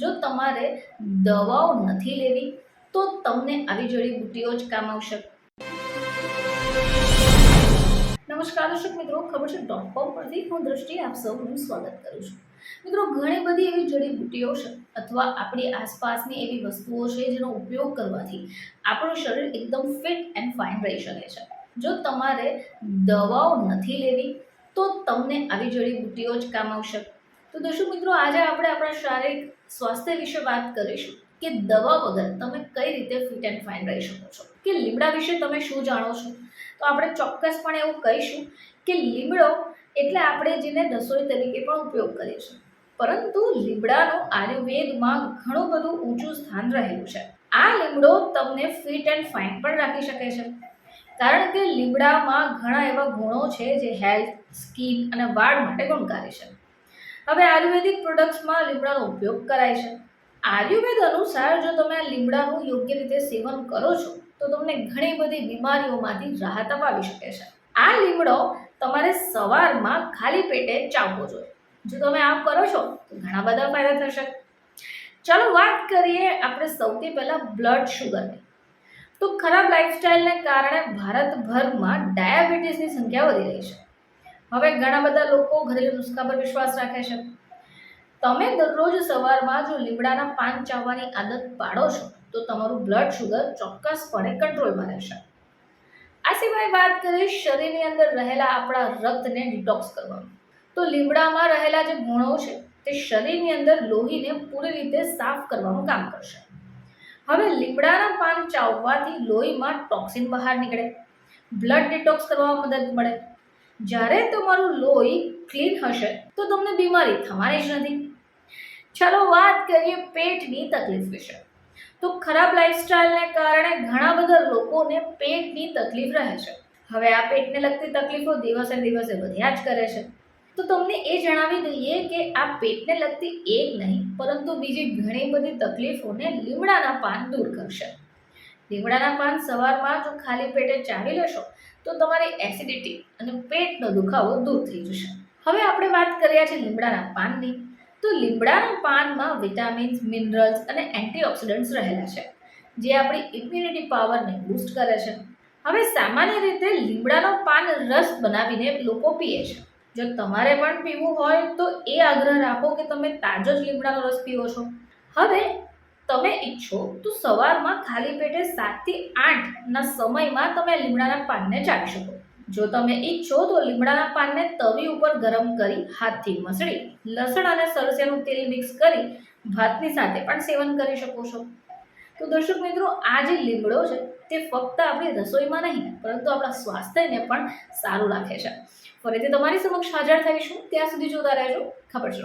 જો તમારે દવાઓ નથી લેવી, તો તમને આવી જડીબુટ્ટીઓ જ કામ આવશે. નમસ્કાર, દર્શક મિત્રો, ખબર છે ડોટ કોમ પરથી હું દ્રષ્ટિ આપ સૌનું સ્વાગત કરું છું. મિત્રો, ઘણી બધી એવી જડીબુટ્ટીઓ છે અથવા આપણી આસપાસની એવી વસ્તુઓ છે જેનો ઉપયોગ કરવાથી આપણું શરીર એકદમ ફિટ એન્ડ ફાઇન રહી શકે છે. જો તમારે દવાઓ નથી લેવી, તો તમને આવી જડીબુટ્ટીઓ જ કામ આવશે. તો દર્શક મિત્રો, આજે આપણે આપણા શારીરિક સ્વાસ્થ્ય વિશે વાત કરીશું કે દવા વગર તમે કઈ રીતે ફિટ એન્ડ ફાઇન રહી શકો છો? કે લીમડા વિશે તમે શું જાણો છો? તો આપણે ચોક્કસપણે એવું કહીશું કે લીમડો એટલે આપણે જેને રસોઈ તરીકે પણ ઉપયોગ કરીએ છીએ. પરંતુ લીમડાનો આયુર્વેદમાં ઘણું બધું ઊંચું સ્થાન રહેલું છે. આ લીમડો તમને ફિટ એન્ડ ફાઇન પણ રાખી શકે છે. કારણ કે લીમડામાં ઘણા એવા ગુણો છે જે હેલ્થ સ્કીન અને વાળ માટે ગુણકારી છે. હવે આયુર્વેદિક પ્રોડક્ટ્સમાં લીમડાનો ઉપયોગ કરાય છે. આયુર્વેદ અનુસાર જો તમે આ લીમડાનું યોગ્ય રીતે સેવન કરો છો, તો તમને ઘણી બધી બીમારીઓમાંથી રાહત અપાવી શકે છે. આ લીમડો તમારે સવારમાં ખાલી પેટે ચાવવો જોઈએ. જો તમે આમ કરો છો, તો ઘણા બધા ફાયદા થશે. ચાલો વાત કરીએ આપણે સૌથી પહેલાં બ્લડ શુગરની તો ખરાબ લાઇફસ્ટાઇલને કારણે ભારતભરમાં ડાયાબિટીસની સંખ્યા વધી રહી છે. હવે ઘણા બધા લોકો ઘરેલું નુસ્ખા પર વિશ્વાસ રાખે છે. તમે દરરોજ સવારમાં જો લીમડાના પાન ચાવવાની આદત પાડો છો, તો તમારું બ્લડ શુગર ચોક્કસપણે કંટ્રોલમાં રહેશે. આ સિવાય વાત કરીએ શરીરની અંદર રહેલા આપણા રક્તને ડિટોક્સ કરવાનું. તો લીમડામાં રહેલા જે ગુણો છે, તે શરીરની અંદર લોહીને પૂરી રીતે સાફ કરવાનું કામ કરશે. હવે લીમડાના પાન ચાવવાથી લોહીમાં ટોક્સિન બહાર નીકળે. બ્લડ ડિટોક્સ કરવામાં મદદ મળે. જ્યારે તમારું લોહી ક્લીન હશે, તો તમને બીમારી થવાની જ નથી. ચાલો વાત કરીએ પેટની તકલીફ વિશે. તો ખરાબ લાઇફસ્ટાઈલને કારણે ઘણા બધા લોકોને પેટની તકલીફ રહે છે. હવે આ પેટને લગતી તકલીફો દિવસે દિવસે વધ્યા જ કરે છે. તો તમને એ જણાવી દઈએ કે આ પેટને લગતી એક નહીં, પરંતુ બીજી ઘણી બધી તકલીફોને લીમડાના પાન દૂર કરશે. લીમડાના પાન સવારમાં જો ખાલી પેટે ચાવી લેશો, તો તમારી એસિડિટી અને પેટનો દુખાવો દૂર થઈ જશે. હવે આપણે વાત કર્યા છે લીમડાના પાનની. તો લીમડાના પાનમાં વિટામિન્સ, મિનરલ્સ અને એન્ટીઓક્સિડન્ટ્સ રહેલા છે, જે આપણી ઇમ્યુનિટી પાવરને બૂસ્ટ કરે છે. હવે સામાન્ય રીતે લીમડાનો પાન રસ બનાવીને લોકો પીએ છે. જો તમારે પણ પીવું હોય તો એ આગ્રહ રાખો કે તમે તાજો જ લીમડાનો રસ પીવો છો. હવે ઈચ્છો, તો સવારમાં ખાલી પેટે સાતથી આઠના સમયમાં તમે લીમડાના પાનને ચાવી શકો. જો તમે ઈચ્છો, તો લીમડાના પાનને તવી ઉપર ગરમ કરી હાથથી મસળી, લસણ અને સરસિયાનું તેલ મિક્સ કરી ભાતની સાથે પણ સેવન કરી શકો છો. તો દર્શક મિત્રો, આ જે લીમડો છે, તે ફક્ત આપણી રસોઈમાં નહીં, પરંતુ આપણા સ્વાસ્થ્યને પણ સારું રાખે છે. ફરીથી તમારી સમક્ષ હાજર થઈશું. ત્યાં સુધી જોતા રહેજો. ખબર છે